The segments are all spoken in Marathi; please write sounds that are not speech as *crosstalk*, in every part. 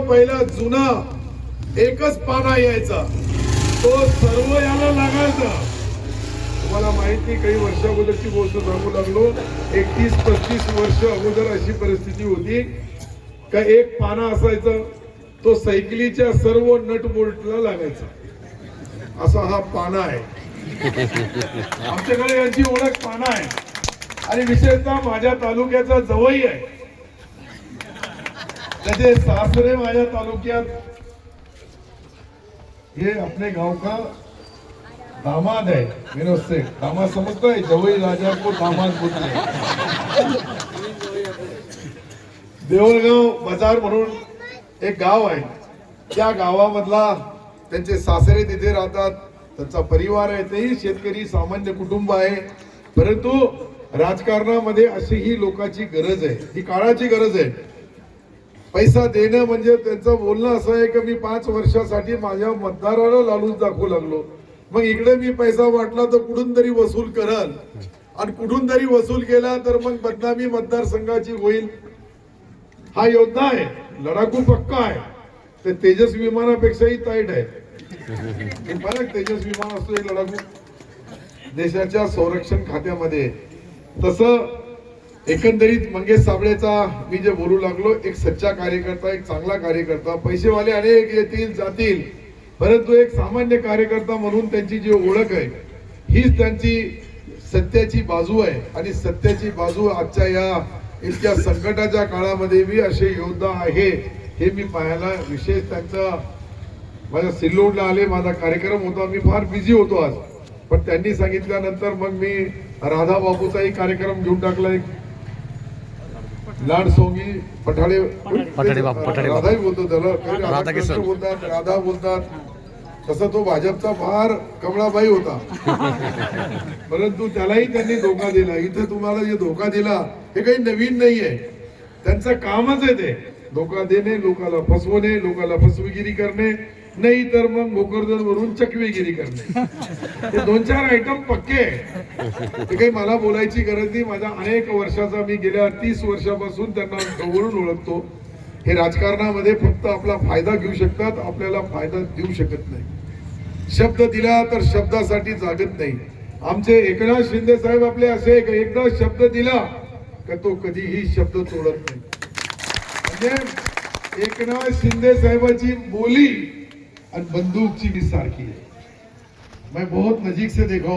पहिला जुना एकच पाना यायचा. तो सर्व याला लागायचा. तुम्हाला माहिती काही वर्ष अगोदरची गोष्ट सांगू लागलो. एकतीस पस्तीस वर्ष अगोदर अशी परिस्थिती होती. का एक पाना असायचं तो सायकलीच्या सर्व नट बोल्टला लागायचा. असा हा पाना आहे. आमच्याकडे यांची ओळख पाना आहे. आणि विशेषतः माझ्या तालुक्याचा जवळही आहे. त्याचे सासरे माझ्या तालुक्यात. हे अपने गाव का दामाद है विनोद से दामाद समजता है जवई राजा को दामाद बोलते देवळगाव बाजार म्हणून एक गाव आहे. त्या गावामधला त्यांचे सासरे तिथे राहतात. त्यांचा परिवार आहे. तेही शेतकरी सामान्य कुटुंब आहे. परंतु राजकारणामध्ये अशी ही लोकांची गरज आहे. ही काळाची गरज आहे. पैसा देणं म्हणजे त्यांचं बोलणं असं आहे की मी पाच वर्षासाठी माझ्या मतदाराला लालूच दाखवू लागलो. मग इकडे मी पैसा वाटला तर कुठून तरी वसूल करल. आणि कुठून तरी वसूल केला तर मग बदनामी मतदारसंघाची होईल. हा योद्धा आहे. लडाखू पक्का आहे. ते तेजस विमानापेक्षाही ताईट आहे. फरक तेजस विमान असतो एक लढाकू. देशाच्या संरक्षण खात्यामध्ये. तसं एकंदरीत मंगेश साबळेचा मी जे बोलू लागलो एक सच्चा कार्यकर्ता एक चांगला कार्यकर्ता. पैसेवाले अनेक येतील जातील परंतु एक सामान्य कार्यकर्ता म्हणून त्यांची जी ओळख आहे हीच त्यांची सत्याची बाजू आहे. आणि सत्याची बाजू आजच्या या इतक्या संकटाच्या काळामध्ये बी असे योद्धा आहे हे मी पाहायला विशेष त्यांचा माझ्या सिल्लोडला आले माझा कार्यक्रम होता मी फार बिझी होतो आज. पण त्यांनी सांगितल्यानंतर मग मी राधा बापूचाही कार्यक्रम घेऊन टाकला एक लाड सोंगी पठाडे पठाडे. बापू, पठाडे बापू. राधाही बोलतो त्याला. राधाकृष्ण. बोलतात राधा बोलतात. तसा तो भाजपचा फार कमळाबाई होता. *laughs* परंतु त्यालाही त्यांनी धोका दिला. इथे तुम्हाला जे धोका दिला हे काही नवीन नाहीये. त्यांचं कामच आहे ते. धोका देणे लोकाला फसवणे लोकाला फसवेगिरी करणे नाही तर मग भोकरदन वरून चकवेगिरी करणे. हे दोन चार आयटम पक्के ते काही मला बोलायची गरज नाही. माझ्या अनेक वर्षाचा मी गेल्या तीस वर्षापासून त्यांना जवळून ओळखतो. हे राजकारणामध्ये फक्त आपला फायदा घेऊ शकतात आपल्याला फायदा देऊ शकत नाही. शब्द दिला तर शब्दासाठी जागत नाही. आमचे एकनाथ शिंदे साहेब आपले असे एकदा शब्द दिला का तो कधीही शब्द तोडत नाही. भी सारखी है मैं बहुत नजीक से देखा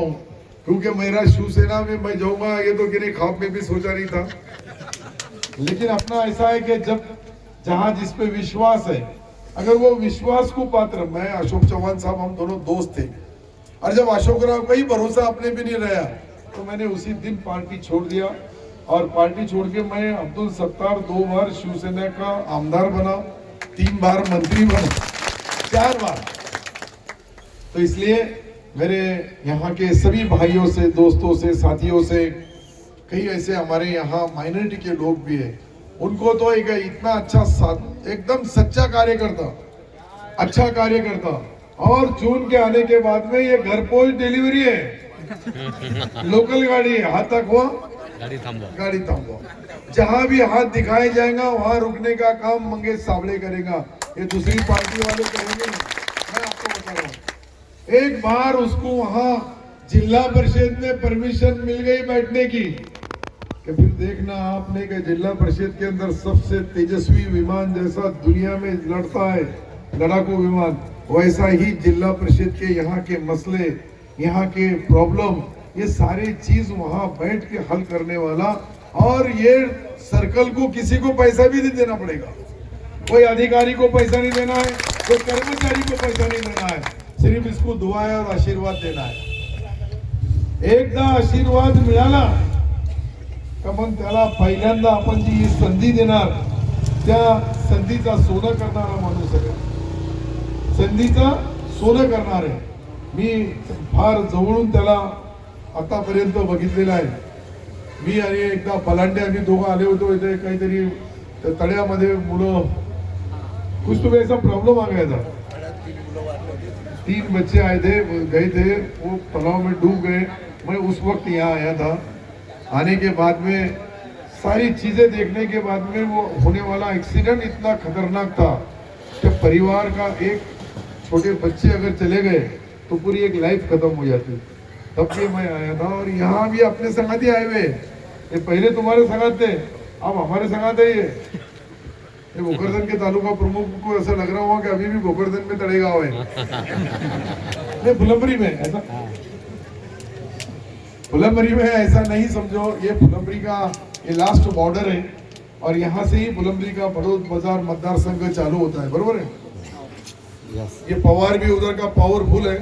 क्योंकि मेरा शिवसेना में मैं जाऊँगा ये तो में भी सोचा नहीं था। लेकिन अपना ऐसा है कि जब, जहाँ जिस पे विश्वास है, अगर वो विश्वास को पात्र, मैं अशोक चौहान साहब, हम दोनों दोस्त थे। और जब अशोक राव का ही भरोसा अपने भी नहीं रहा तो मैंने उसी दिन पार्टी छोड़ दिया। और पार्टी छोड़ के मैं अब्दुल सत्तार दो बार शिवसेना का आमदार बना, तीन बार मंत्री बना, चार बार। तो इसलिए मेरे यहाँ के सभी भाइयों से, दोस्तों से, साथियों से, कई ऐसे हमारे यहाँ माइनॉरिटी के लोग भी हैं, उनको तो एक इतना अच्छा एकदम सच्चा कार्यकर्ता अच्छा कार्यकर्ता। और जून के आने के बाद में ये घर पोस्ट डिलीवरी है। *laughs* लोकल गाड़ी है, हाथ तक हुआ। गाडी थांबवा। गाड़ी थामवा जहाँ भी हाथ दिखाए जाएगा, वहाँ रुकने का काम मंगेश साबळे करेगा। ये दूसरी पार्टी वाले करेंगे। मैं आपको बता रहा हूँ। एक बार उसको वहाँ जिला परिषद में परमिशन मिल गई बैठने की कि फिर देखना आपने कि जिला परिषद के अंदर सबसे तेजस्वी विमान जैसा दुनिया में लड़ता है, लड़ाकू विमान, वैसा ही जिला परिषद के यहाँ के मसले, यहाँ के प्रॉब्लम ये सारी चीज वहां बैठ के हल करने वाला और ये सर्कल को किसी को पैसा भी नहीं देना पड़ेगा। कोई अधिकारी को पैसा नहीं देना है कोई कर्मचारी को पैसा नहीं देना है सिर्फ इसको दुआ और आशीर्वाद देना है। एकदा आशीर्वाद मिळाला का मग त्याला पहिल्यांदा आपण जी ही संधी देणार त्या संधीचा सोनं करणारा माणूस आहे. संधीचा सोनं करणार आहे. मी फार जवळून त्याला आतापर्यंत बघितलेलं आहे. मी आणि एकदा पलांडे आम्ही दोघं आले होतो इथे काहीतरी तळ्यामध्ये मुलं. कुछ तो ऐसा आ गया था तीन बच्चे आए थे गए थे वो तालाब में डूब गए. मैं उस वक्त यहाँ आया था. आने के बाद में सारी चीजें देखने के बाद में वो होने वाला एक्सीडेंट इतना खतरनाक था कि परिवार का एक छोटे बच्चे अगर चले गए तो पूरी एक लाइफ खत्म हो जाती. तब भी मैं आया था और यहाँ भी अपने संगाती आए हुए ये पहले तुम्हारे संगात थे अब हमारे संगात है ये। ये भोकरदन के तालुका प्रमुख को ऐसा लग रहा हुआ कि अभी भी भोकरदन में तड़ेगांव है। *laughs* नहीं फुलंबरी में ऐसा? फुलंबरी में ऐसा नहीं समझो। ये फुलंबरी का ये लास्ट बॉर्डर है और यहाँ से ही फुलंबरी का बड़ोद बाज़ार मतदार संघ चालू होता है बरोबर है? ये पवार भी उधर का पावरफुल है।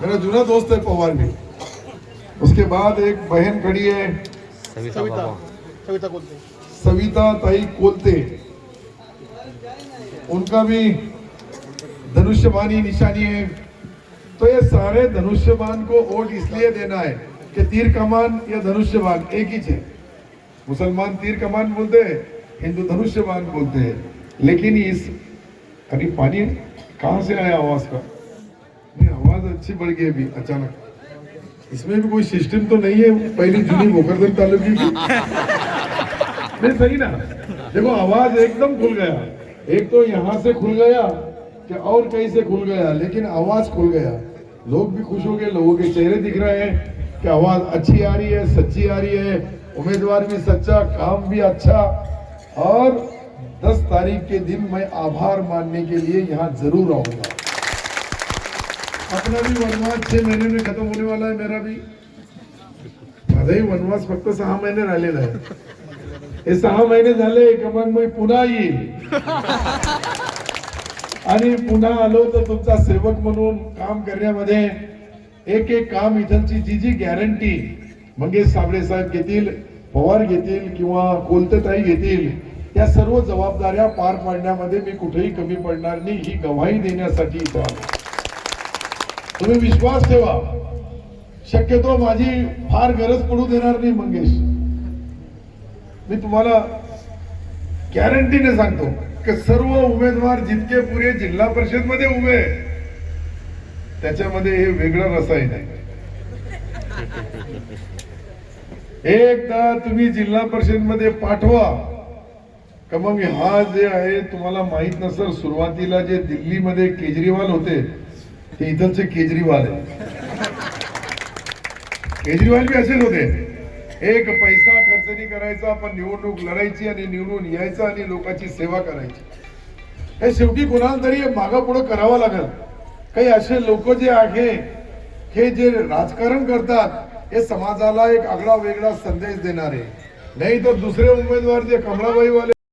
मेरा जुना दोस्त है पवार भी उसके बाद एक बहन खड़ी है। सविता सविता। सविता ताई कोलते। उनका भी धनुष्यबानी निशानी है। तो ये सारे धनुष्यबान को वोट इसलिए देना है कि तीर कमान या धनुष्यबान एक ही है मुसलमान तीर कमान बोलते हैं हिंदू धनुष्यबान बोलते हैं। लेकिन इस अरे पानी कहाँ से आया आवाज़ का? अच्छी बढ़ गई अभी, अचानक। इसमें भी कोई सिस्टम तो नहीं है, पहली जूनी भोकरदन तालुकी की। नहीं, सही ना। देखो, आवाज़ एकदम खुल गया। एक तो यहाँ से खुल गया कि और कहीं से खुल गया, लेकिन आवाज़ खुल गया। लोग भी खुश हो गए, लोगों के चेहरे दिख रहे हैं कि आवाज़ अच्छी आ रही है, सच्ची आ रही है। उम्मीदवार भी सच्चा, काम भी अच्छा। और 10 तारीख के दिन मैं आभार मानने के लिए यहाँ ज़रूर आऊँगा। अपना भी वनवास छह महीने में खत्म होने वाला है मेरा भी। माझाही वनवास फक्त सहा महिने राहिलेला आहे. हे सहा महिने झाले का मग मी पुन्हा येईल. आणि पुन्हा आलो तर तुमचा सेवक म्हणून काम करण्यामध्ये एक एक काम इथलची जी जी गॅरंटी मंगेश साबळे साहेब घेतील पवार घेतील किंवा कोलतेताई घेतील या सर्व जबाबदाऱ्या पार पाडण्यामध्ये मी कुठेही कमी पडणार नाही. ही गवाही देण्यासाठी इथं आलो. तुम्ही विश्वास ठेवा. शक्यतो माझी फार गरज पडू देणार नाही मंगेश. मी तुम्हाला गॅरंटीने सांगतो की सर्व उमेदवार जितके पुरे जिल्हा परिषदमध्ये उभे आहे, त्याच्यामध्ये हे वेगळं रसायन आहे. एकदा तुम्ही जिल्हा परिषदमध्ये पाठवा. का मग हा जे आहे तुम्हाला माहीत नसेल सुरुवातीला जे दिल्लीमध्ये केजरीवाल होते ते इथलचे केजरीवाल आहे केजरीवाल बी असेच होते. एक पैसा खर्च नाही करायचा पण निवडणूक लढायची आणि निवडून यायचं आणि लोकांची सेवा करायची. हे शेवटी कोणाला तरी माग पुढं करावं लागल. काही असे लोक जे आहे हे जे राजकारण करतात हे समाजाला एक आगळा वेगळा संदेश देणारे. नाही तर दुसरे उमेदवार जे कमळाबाईवाले